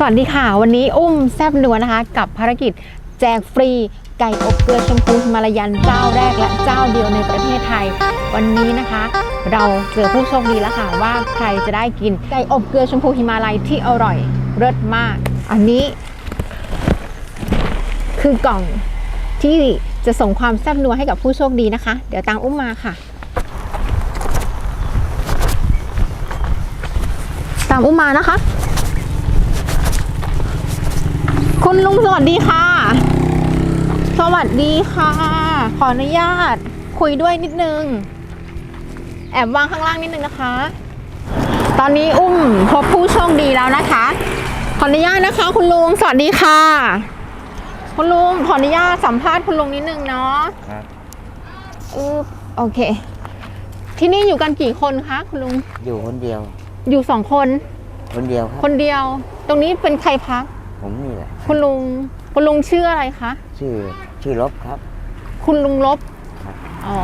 สวัสดีค่ะ วันนี้อุ้มแซบนัวนะคะ กับภารกิจแจกฟรีไก่อบเกลือชมพูฮิมาลายันเจ้าแรกและเจ้าเดียวในประเทศไทย วันนี้นะคะ เราเจอผู้โชคดีแล้วค่ะว่าใครจะได้กินไก่อบเกลือชมพูฮิมาลัยที่อร่อยเลิศมาก อันนี้ คือกล่องที่จะส่งความแซ่บนัวให้กับผู้โชคดีนะคะ เดี๋ยวตามอุ้มมาค่ะตามอุ้มมานะคะ คุณลุงสวัสดีค่ะ สวัสดีค่ะ ขออนุญาต คุยด้วยนิดนึง แอบวางข้างล่างนิดนึงนะคะ ตอนนี้อุ้มพบผู้โชคดีแล้วนะคะ ขออนุญาตนะคะ คุณลุงสวัสดีค่ะ คุณลุงขออนุญาตสัมภาษณ์คุณลุงนิดนึงเนาะครับอือโอเค ที่นี่อยู่กันกี่คนคะคุณลุงอยู่คนเดียว อยู่สองคน คนเดียวครับคนเดียว ตรงนี้เป็นใครพัก ผมนี่แหละ คุณลุงคุณลุงชื่ออะไรคะชื่อชื่อลบครับ คุณลุงลบครับ อ๋อ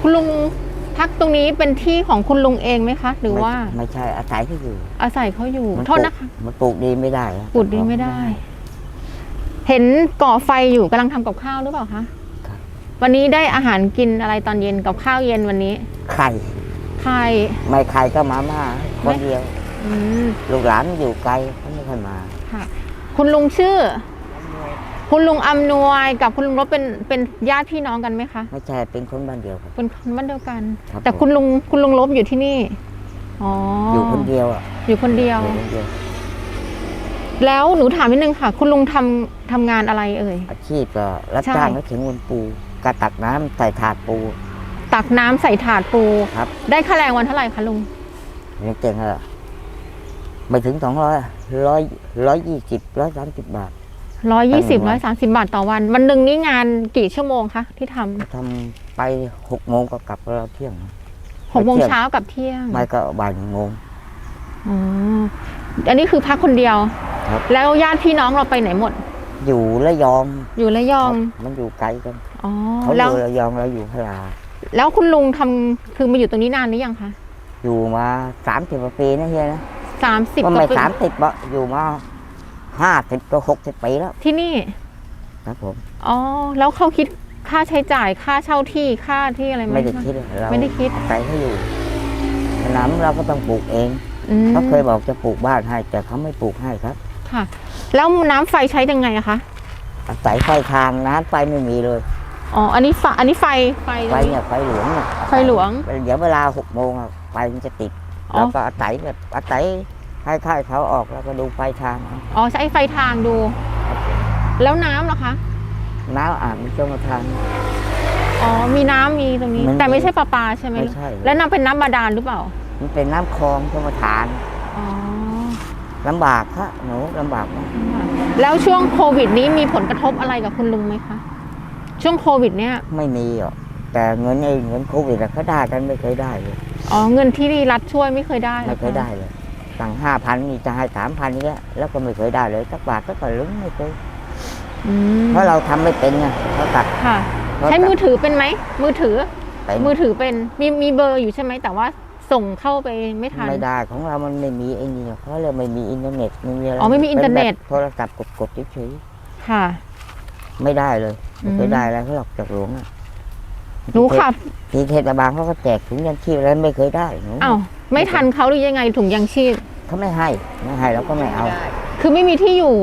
คุณลุงพักตรงนี้เป็นที่ของคุณลุงเองไหมคะ หรือว่าไม่ไม่ใช่อาศัยที่อยู่อาศัยเขาอยู่มัโทษนะคะปลูกมันปลูกดีไม่ได้ครับปุดดีไม่ได้ เห็นก่อไฟอยู่กำลังทำกับข้าวหรือเปล่าคะครับวันนี้ได้อาหารกินอะไรตอนเย็นกับข้าวเย็นวันนี้ไข่ไข่ไม่ไข่ก็มาม่าคนเดียว อืม ลูกหลานอยู่ไกลเขาไม่ค่อยมา ค่ะคุณลุงชื่อ คุณลุงอำนวยกับคุณลุงรบเป็นเป็นญาติพี่น้องกันไหมคะไม่ใช่เป็นคนบ้านเดียวครับ เป็นคนบ้านเดียวกัน ครับ แต่คุณลุงคุณลุงลบอยู่ที่นี่อ๋อออยู่คนเดียวอะอยู่คนเดียว อยู่คนเดียวแล้วหนูถามนิดนึงค่ะ คุณลุงทำทำงานอะไรเอ่ย อาชีพก็รับใช่ จ้างแล้วถึงวนปูกระตักน้ำใส่ถาดปูตักน้ำใส่ถาดปู ครับได้ค่าแรงวันเท่าไหร่คะลุงยังเจ๋งอะ ไม่ถึงสองร้อยร้อยร้อยยี่สิบร้อยสามสิบบาทร้อยยี่สิบต่อร้วัอยนสามสิบาทต่อวัน วันหนึ่งนี่งานกี่ชั่วโมงคะที่ทำทำไปหกโมงก็กลับเราเที่ยงหกโมงเที่ยงเช้ากับเที่ยง ไม่ก็บ่ายหนึ่งโมงอ๋ออันนี้คือพักคนเดียวครับแล้วญาติพี่น้องเราไปไหนหมด อยู่ระยอง อยู่ระยองครับมันอยู่ไกลกันอ๋อเขาอแล้วยู่ระยองเราอยู่พะลาแล้วคุณลุงทำคือมาอยู่ตรงนี้นานหรือยังคะอยู่มาสามสิบปีนะเฮียนะ สามสิบก็กไม่ว่าปีสามสิบบ่อยู่มาห้าสิบก็หกสิบปีแล้ว ที่นี่ ครับผม อ๋อ แล้วเขาคิดค่าใช้จ่ายค่าเช่าที่ค่าที่อะไรไหมไม่ได้คะคิดเราไม่ได้คิดใส่ให้อยู่น้ำเราก็ต้องปลูกเองอืมเขาเคยบอกจะปลูกบ้านให้ แต่เขาไม่ปลูกให้ครับ ค่ะ แล้วน้ำไฟใช้ยังไงอะคะอาศัยไฟทางน้ำไฟไม่มีเลยอ๋ออันนี้ไฟอันนี้ไฟไฟไฟเนี่ยไฟหลวงเนี่ยไฟหลวงเดี๋ยวเวลาหกโมงอะไฟมันจะติดอ๋อเราก็อาศัยแบบอาศัย ให้ค่ายเขาออกแล้วก็ดูไฟทางอ๋อใช้ไฟทางดู แล้วน้ำเหรอคะ น้ำอาบมีช่วงทาง อ๋อ มีน้ำมีตรงนี้ มันแต่ไม่ใช่ประปาใช่ไหมไม่ใช่ แล้วน้ำเป็นน้ำบาดาลหรือเปล่า มันเป็นน้ำคลองช่วงทานอ๋อ ลำบากครับหนูลำบากมากแล้วช่วงโควิดนี้มีผลกระทบอะไรกับคุณลุงไหมคะ ช่วงโควิดเนี่ย ไม่มีหรอกแต่เงินไอ้เงินโควิดอะเขาได้กันไม่เคยได้เลย อ๋อ เงินที่รัฐช่วยไม่เคยได้หรไม่อเคยได้เลย สั่งห้าพันนี่จะให้สามพันนี้ยแล้วก็ไม่เคยได้เลยสักบาทสักสลึงไม่เคยอืมเพราะเราทำไม่เป็นไงเขาตัดค่ะ เขาใช้ตัดมือถือเป็นไหม มือถือ เป็นมือถือเป็น มีมีเบอร์อยู่ใช่ไหม แต่ว่าส่งเข้าไปไม่ทัน ไม่ได้ของเรามันไม่มีไอ้นี่หรอกเพราะเราไม่มีอินเทอร์เน็ตไม่มีอะไรอ๋อไม่มีอินเทอร์เน็ต ป็แบบโทรศัพท์กดๆเฉยค่ะ ๆไม่ได้เลยไม่เคอืยมได้อะไรเขาหรอกจากหลวงอะ หนูขับทีเทศบาลเขาก็แจกถุงยังชีพอะไรไม่เคยได้หนูอ้าวไม่ทันเขาหรือยังไงถุงยังชีพเขาไม่ให้ไม่ให้เราก็ไม่เอา คือไม่มีที่อยู่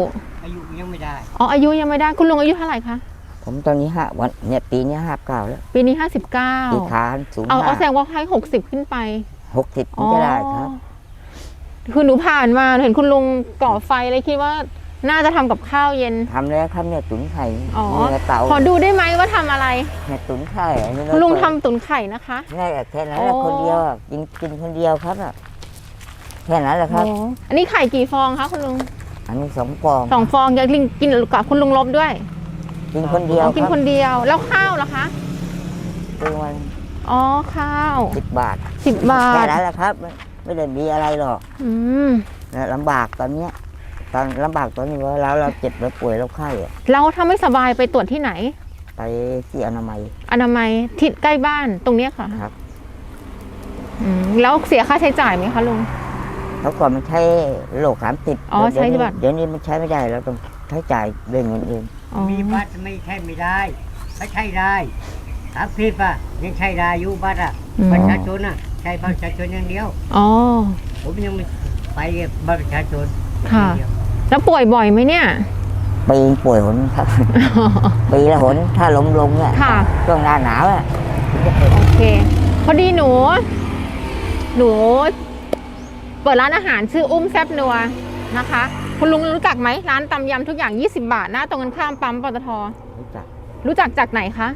อายุยังไม่ได้อ๋ออายุยังไม่ได้คุณลุงอายุเท่าไหร่คะผมตอนนี้ห้าวันเนี่ยปีนี้ห้าเก้าแล้ว ปีนี้ห้าสิบเก้าปีขานสูงเอาเอาห้าแสดงว่าให้หกสิบขึ้นไปหกสิบถึงจะได้ครับอ๋อคือหนูผ่านมาเห็นคุณลุงก่อไฟเลยคิดว่า น่าจะทำกับข้าวเย็น ทำแล้วครับเนี่ยตุ๋นไข่อ๋อ เนี่ยเตาขอดูได้ไหมว่าทำอะไร เนี่ยตุ๋นไข่อันนี้คุณลุงเราทำตุ๋นไข่นะคะ ง่ายแค่นั้นแหละอ๋อคนเดียวอะกินกินคนเดียวครับอะแค่นั้นแหละครับ โอ้อันนี้ไข่กี่ฟองคะคุณลุงอันนี้สองฟองสองฟองอยากกินกินกับคุณลุงลบด้วยกินคนเดียวอ๋อกินครับคนเดียวแล้วข้าวล่ะคะซื้อมันอ๋อข้าวสิบบาทสิบบาแค่ทนั้นแหละครับไม่ไม่ได้มีอะไรหรอกอืม นะลำบากตอนเนี้ย ตอนลำบากตอนนี้ว่าแล้วเราเจ็บเราป่วยเราไข้อะแล้วถ้าไม่สบายไปตรวจที่ไหน ไปที่อนามัย อนามัยที่ใกล้บ้านตรงเนี้ยค่ะครับ อืมแล้วเสียค่าใช้จ่ายไหมคะลุงเขาก่อนมันใช้โลกสามสิบอ๋อใช้บัตร เดี๋ยวนี้มันใช้ไม่ได้เราต้องใช้จ่ายด้วยเงินเองอ๋อมีบัตรไม่ใช่ไม่ได้ไม่ใช่ได้ถามผิดป่ะยังใช่ได้อยู่บัตรอะอืมประชาชนอะใช่บัตรประชาชนอย่างเดียว อ๋อผมยังไม่ไปบัตรประชาชนค่ะ อย่างเดียว แล้วป่วยบ่อยไหมเนี่ย ปีป่วยหนครับ ปีละหนถ้าล้มลงเนี่ยค่ะ ช่วงหน้าหนาวอะถึงจะเป็นโอเค พอดีหนู หนู เปิดร้านอาหารชื่ออุ้มแซบนัวนะคะ คุณลุงรู้จักไหมร้านตำยำทุกอย่าง 20 บาท หน้าตรงกันข้ามปั๊มปตท รู้จัก รู้จักจากไหนคะ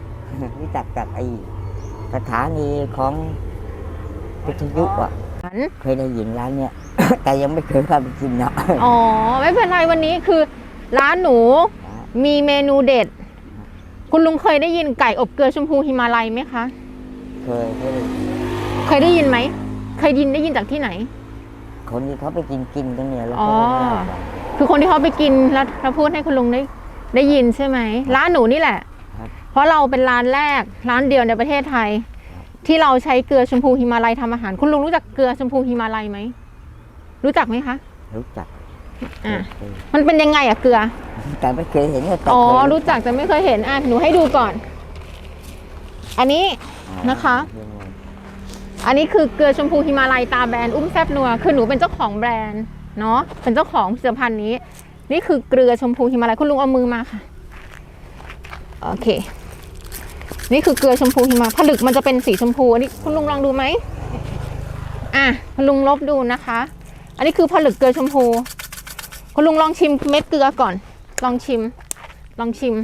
รู้จักจากไอ้สถานีของวิทยุอะ เคยได้ยินร้านเนี้ย แต่ยังไม่เคยเข้าไปกินเนาะอ๋อ ไม่เป็นไรวันนี้คือ ร้านหนูมีเมนูเด็ด คุณลุงเคยได้ยินไก่อบเกลือชมพูฮิมาลัยไหมคะ เคยเคยได้ยินเคยได้ยินไหม เคยยินได้ยินจากที่ไหน คนที่เขาไปกินกินกันเนี่ยแล้วอ๋เขาอก็เล่ากันคือคนที่เขาไปกินแล้วแล้วพูดให้คุณลุงได้ได้ยินใช่ไหม ร้านหนูนี่แหละครับเพราะเราเป็นร้านแรก ร้านเดียวในประเทศไทย ที่เราใช้เกลือชมพูฮิมาลัยทำอาหาร คุณลุงรู้จักเกลือชมพูฮิมาลัยไหมรู้จักไหมคะรู้จักอะเคยมันเป็นยังไงอะเกลือ แต่ไม่เคยเห็นเนี่ยแต่อ๋อเคยรู้จักแต่ไม่เคยเห็นอะหนูให้ดูก่อน อันนี้อ่านะคะยังไงอันนี้คือเกลือชมพูฮิมาลัยตาแบรนด์อุ้มแซบนัวคือหนูเป็นเจ้าของแบรนด์เนาะเป็นเจ้าของผลิตภัณฑ์นี้ นี่คือเกลือชมพูฮิมาลัยคุณลุงเอามือมาค่ะ โอเค นี่คือเกลือชมพูฮิมาผลึกมันจะเป็นสีชมพูอันนี้คุณลุงลองดูไหมอะคุณลุงลบดูนะคะ อันนี้คือผลึกเกลือชมพู คุณลุงลองชิมเม็ดเกลือก่อน ลองชิม ลองชิม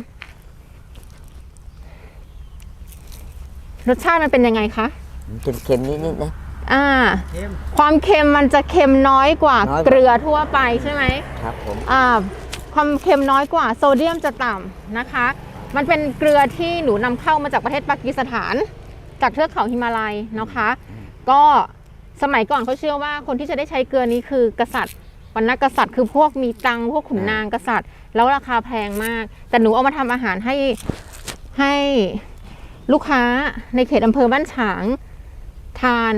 รสชาติมันเป็นยังไงคะมันจะเค็มนิดๆนะอ่าเค็มความเค็มมันจะเค็มน้อยกว่าน้อยกว่าเกลือทั่วไปใช่ไหมครับผมอ่าความเค็มน้อยกว่า โซเดียมจะต่ำนะคะ มันเป็นเกลือที่หนูนำเข้ามาจากประเทศปากีสถาน จากเทือกเขาฮิมาลัยนะคะ ก็สมัยก่อนเขาเชื่อว่าคนที่จะได้ใช้เกลือนี้คือกษัตริย์วรรณกษัตริย์คือพวกมีตังพวกขุนนางกษัตริย์ แล้วราคาแพงมาก แต่หนูเอามาทำอาหารให้ให้ลูกค้าในเขตอำเภอบ้านฉางทาน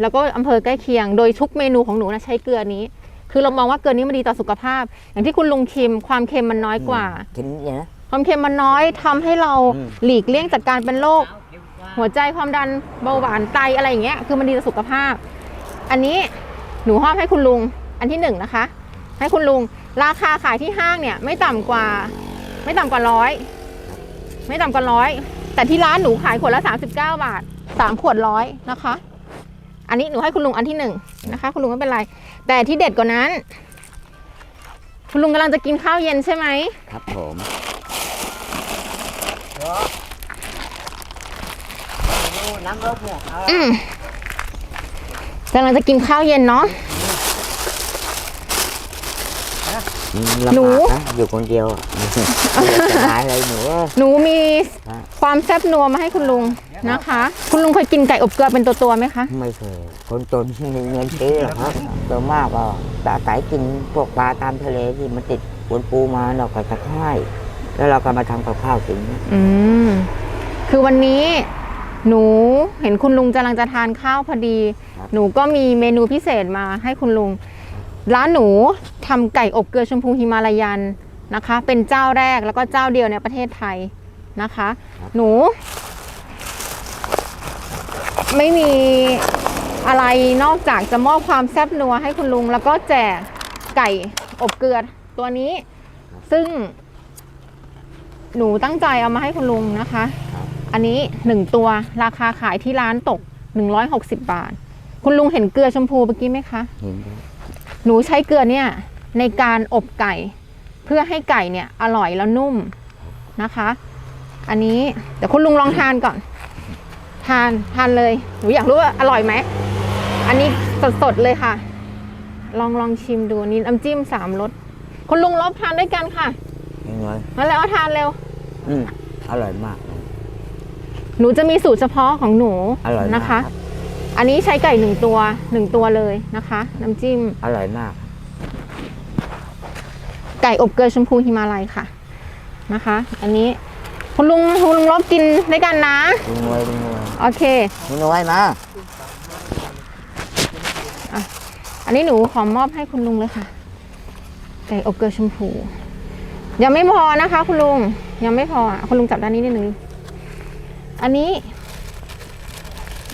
แล้วก็อำเภอใกล้เคียง โดยทุกเมนูของหนูนะใช้เกลือนี้ คือเรามองว่าเกลือนี้มันดีต่อสุขภาพ อย่างที่คุณลุงคิมความเค็มมันน้อยกว่าเค็มนิดๆนะ ความเค็มมันน้อยทำให้เราอืม หลีกเลี่ยงจากการเป็นโรคเอาเค็มกว่าหัวใจความดันเบาหวานไตอะไรอย่างเงี้ยคือมันดีต่อสุขภาพ อันนี้หนูห้อมให้คุณลุงอันที่หนึ่งนะคะ ให้คุณลุงราคาขายที่ห้างเนี่ยไม่ต่ำกว่า ไม่ต่ำกว่าร้อยไม่ต่ำกว่าร้อยแต่ที่ร้านหนูขายขวดละ39 บาทสามขวดร้อยนะคะ อันนี้หนูให้คุณลุงอันที่หนึ่งนะคะ คุณลุงไม่เป็นไร แต่ที่เด็ดกว่านั้น คุณลุงกำลังจะกินข้าวเย็นใช่ไหม ครับผม น้ำรสเนี่ยเอาอืมกำลังจะกินข้าวเย็นเนาะลำหนู บากนะอยู่คนเดียวอะจะหาอะไรหนูว่าหนูมีฮะ ความแซ่บนัวมาให้คุณลุงนะคะ คุณลุงเคยกินไก่อบเกลือเป็นตัวตัวๆไหมคะ ไม่เคย คนจนไม่มีเงินซื้อหรอกครับโดยมากก็จะอาศัยกินพวกปลาตามทะเลที่มันติดปนปูมาเราก็จะค่าย แล้วเราก็มาทำกับข้าวกินอืมคือวันนี้หนูเห็นคุณลุงกำลังจะทานข้าวพอดี หนูก็มีเมนูพิเศษมาให้คุณลุง ร้านหนูทำไก่อบเกลือชมพูฮิมาลายันนะคะ เป็นเจ้าแรกแล้วก็เจ้าเดียวในประเทศไทยนะคะ หนู ไม่มีอะไรนอกจากจะมอบความแซ่บนัวให้คุณลุง แล้วก็แจกไก่อบเกลือตัวนี้ ซึ่ง หนูตั้งใจเอามาให้คุณลุงนะคะ อันนี้หนึ่งตัวราคาขายที่ร้านตก 160 บาท คุณลุงเห็นเกลือชมพูเมื่อกี้ไหมคะ เห็นไหมหนูใช้เกลือเนี่ยในการอบไก่ เพื่อให้ไก่เนี่ยอร่อยแล้วนุ่มนะคะ อันนี้เดี๋ยวคุณลุงลองทานก่อน ทานทานเลย หนูอยากรู้ว่าอร่อยไหม อันนี้สดๆเลยค่ะ ลองลองชิมดูนี่น้ำจิ้มสามรสคุณลุงลบทานด้วยกันค่ะยัง ไงมาแล้วทานเร็ว อืมอร่อยมาก หนูจะมีสูตรเฉพาะของหนูอร่อยมากนะคะ รับอันนี้ใช้ไก่หนึ่งตัวหนึ่งตัวเลยนะคะ น้ำจิ้ม อร่อยมาก ไก่อบเกลือชมพูฮิมาลัยค่ะนะคะ อันนี้คุณลุงคุณลุงลบกินด้วยกันนะ ลุงนวยลุงนวยโอเค ลุงนวยมาอันนี้หนูขอมอบให้คุณลุงเลยค่ะ ไก่อบเกลือชมพู ยังไม่พอนะคะ คุณลุงยังไม่พออะคุณลุงจับด้านนี้นิดนึงอันนี้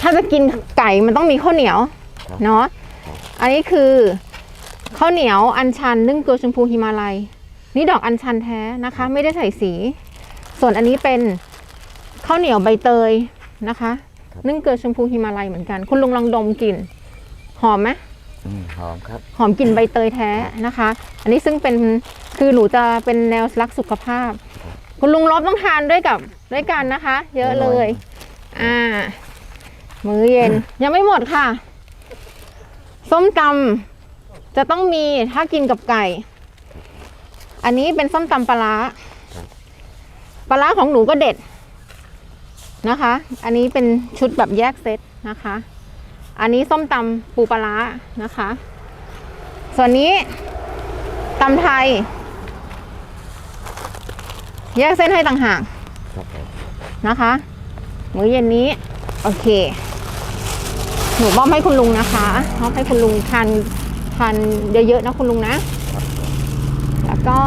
ถ้าจะกินไก่มันต้องมีข้าวเหนียวเนาะอันนี้คือข้าวเหนียวอัญชันนึ่งเกลือชมพูฮิมาลัย นี่ดอกอัญชันแท้นะคะ ไม่ได้ใส่สี ส่วนอันนี้เป็นข้าวเหนียวใบเตยนะคะนึ่งเกลือชมพูฮิมาลัยเหมือนกัน คุณลุงลองดมกลิ่นหอมไหมอืมหอมครับ หอมกลิ่นใบเตยแท้นะคะ อันนี้ซึ่งเป็น คือหนูจะเป็นแนวรักสุขภาพ คุณลุงลบต้องทานด้วยกับด้วยกันนะคะ เยอะเลย อ่า มื้อเย็น ยังไม่หมดค่ะ ส้มตำจะต้องมีถ้ากินกับไก่ อันนี้เป็นส้มตำปลาร้าปลาร้าของหนูก็เด็ดนะคะ อันนี้เป็นชุดแบบแยกเซตนะคะ อันนี้ส้มตำปูปลาร้านะคะ ส่วนนี้ตำไทย แยกเส้นให้ต่างหากครับผมนะคะ มื้อเย็นนี้ โอเค หนูมอบให้คุณลุงนะคะมอบให้คุณลุงทานทานเยอะๆนะคุณลุงนะ แล้วก็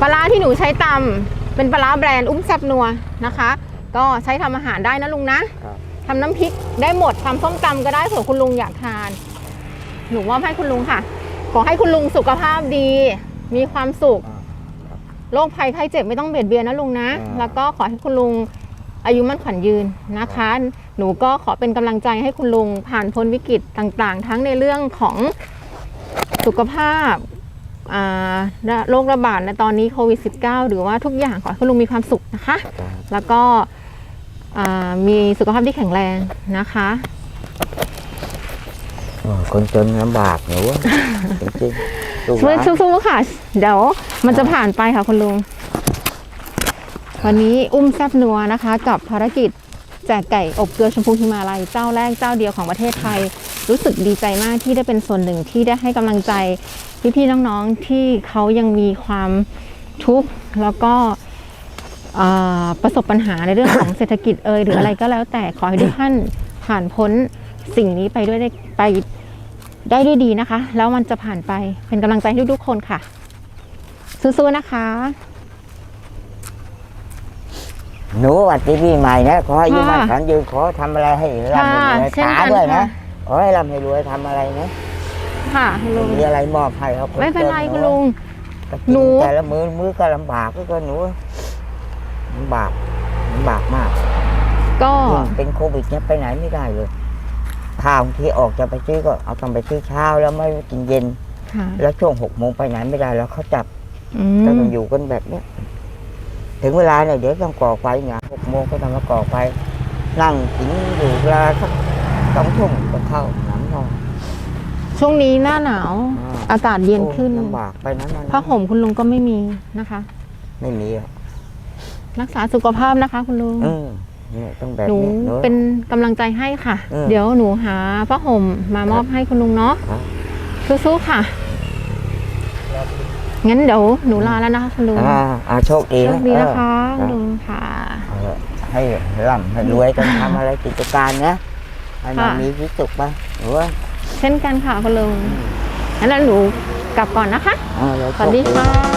ปลาร้าที่หนูใช้ตำเป็นปลาร้าแบรนด์อุ้มแซบนัวนะคะ ก็ใช้ทำอาหารได้นะลุงนะครับทำน้ำพริกได้หมดทำส้มตำก็ได้เผื่อคุณลุงอยากทาน หนูมอบให้คุณลุงค่ะ ขอให้คุณลุงสุขภาพดี มีความสุขอ่าโรคภัยไข้เจ็บไม่ต้องเบียดเบียนนะลุงนะอ่าแล้วก็ขอให้คุณลุงอายุมั่นขวัญยืนนะคะ หนูก็ขอเป็นกำลังใจให้คุณลุงผ่านพ้นวิกฤตต่างๆ ทั้งในเรื่องของสุขภาพอ่าและโรคระบาดในตอนนี้โควิด -19 หรือว่าทุกอย่างขอให้คุณลุงมีความสุขนะคะครับแล้วก็อ่ามีสุขภาพที่แข็งแรงนะคะโอ้ คนจนลำบากหนูจริงๆลูกหช่วยลานสู้ๆค่ะ เดี๋ยวมันจะผ่านไปค่ะคุณลุง วันนี้อุ้มแซบนัวนะคะ กับภารกิจแจกไก่อบเกลือชมพูฮิมาลัยเจ้าแรกเจ้าเดียวของประเทศไทย รู้สึกดีใจมากที่ได้เป็นส่วนหนึ่งที่ได้ให้กำลังใจพี่ๆน้องๆที่เขายังมีความทุกข์แล้วก็เอ่อประสบปัญหาในเรื่องของเศรษฐกิจเอยหรืออะไรก็แล้วแต่ขอให้ทุกท่านผ่านพ้น สิ่งนี้ไปด้วยได้ไปได้ด้วยดีนะคะ แล้วมันจะผ่านไปเป็นกำลังใจให้ทุกๆคนค่ะสู้ๆนะคะหนูสวัสดีพี่ใหม่นะขอให้อายุค่ะมั่นขวัญยืนขอทำอะไรให้ร่ำให้รวยค่ะเช่นตากันด้วยนะค่ะขอให้ร่ำให้รวยทำอะไรนะค่ะคุณลุงมีอะไรมอบให้ครับไม่เป็นไรจคุณลุงก็กิหนูแต่ละมือมือก็ลำบากก็ก็หนูลำบากลำบากมาก ก็ยิ่งเป็นโควิดเนี่ยไปไหนไม่ได้เลย ข้าวที่ออกจะไปซื้อก็เอาต้องไปซื้อเช้าแล้วไม่กินเย็น ค่ะแล้วช่วงหกโมงไปไหนไม่ได้แล้วเขาจับอืก็มต้องอยู่กันแบบเนี้ยถึงเวลาเนี่ยเดี๋ยวต้องก่อไฟเนี่ยหกโมงก็ต้องมาก่อไฟนั่งกินอยู่เวลาสักสองทุ่มก็เข้าหนังนอน ช่วงนี้หน้าหนาว อ่า อากาศเย็นขึ้นโอ้ลำบากไปนั้นนะผ้าห่มคุณลุงก็ไม่มีนะคะ ไม่มีอะรักษาสุขภาพนะคะ คุณลุงเออ เนี่ยต้องแบบหนูนี้เนอะ เป็นกำลังใจให้ค่ะเออเดี๋ยวหนูหาผ้าห่มมามอบให้คุณลุงเนาะครับ สู้ๆค่ะ งั้นเดี๋ยวหนูลาแล้วนะคะคุณลุงอ่าอ่าโชคดีโชนะคดีนะคะเอคุณอลุงค่ะ เออให้ร่ำให้รวยกันทำอะไรกิจการนะให้มันค่ะ มีที่สุขไปหรือว่าเช่นกันค่ะคุณลุงงั้นแล้วหนูกลับก่อนนะคะ เออเราสวัสดีโชค่ะ